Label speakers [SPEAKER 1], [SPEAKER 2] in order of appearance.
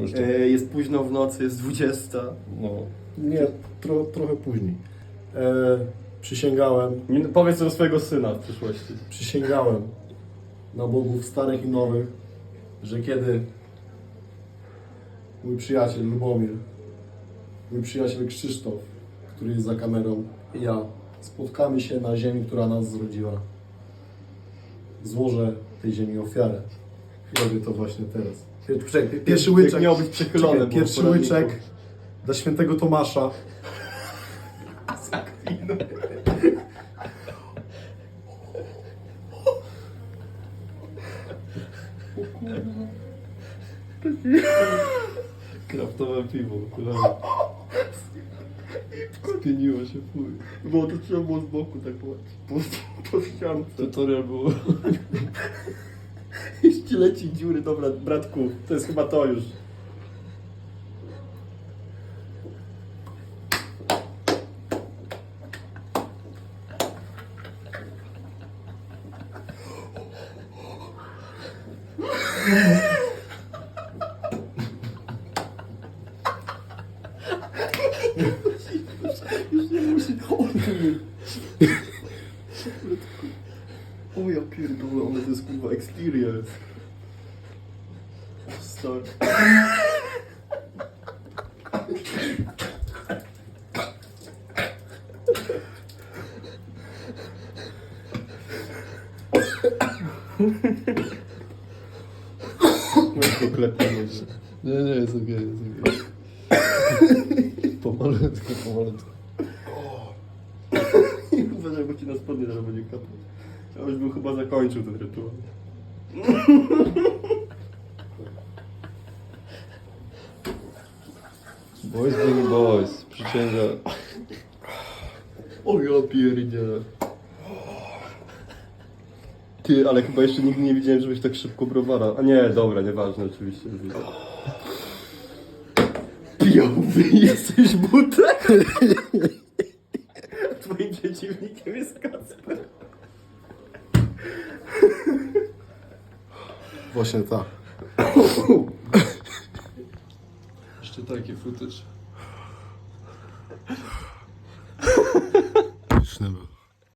[SPEAKER 1] Puszczam.
[SPEAKER 2] E, jest późno w nocy, jest 20.
[SPEAKER 1] No.
[SPEAKER 3] Nie, tro, trochę później. E, przysięgałem,
[SPEAKER 2] Nie, powiedz do swojego syna w przyszłości.
[SPEAKER 3] przysięgałem na bogów starych i nowych, że kiedy mój przyjaciel Lubomir, mój przyjaciel Krzysztof, który jest za kamerą, i ja spotkamy się na ziemi, która nas zrodziła, złożę tej ziemi ofiarę. Robię to właśnie teraz. Pier- Czekaj, pi- pierwszy łyczek.
[SPEAKER 2] miał być
[SPEAKER 3] Czekaj,
[SPEAKER 2] było
[SPEAKER 3] pierwszy łyczek dla świętego Tomasza.
[SPEAKER 1] Kraftowe piwo. Spieniło się, fuj.
[SPEAKER 2] Bo to trzeba było z boku tak po, po, po ściance.
[SPEAKER 1] Tutorial był...
[SPEAKER 2] Jeśli leci dziury, dobra, bratku, to jest chyba to już. Już nie musi. O, nie. O ja pierdolę, ale to jest kurwa experience. Stary. Może.
[SPEAKER 1] Nie, nie, jest okej, jest okej. Pomalutku, pomalutku.
[SPEAKER 2] Uważaj, bo ci na spodnie zaraz będzie kapać. Ja już bym chyba zakończył ten rytuał.
[SPEAKER 1] Boys being boys. Przysięga.
[SPEAKER 2] O ja pierdzielę. Ty, ale chyba jeszcze nigdy nie widziałem, żebyś tak szybko browara. A nie, dobra, nieważne oczywiście. Pijowy jesteś butek? Twoim przeciwnikiem jest Kacper.
[SPEAKER 3] Właśnie tak.
[SPEAKER 1] Jeszcze taki footage.
[SPEAKER 3] Liczny był.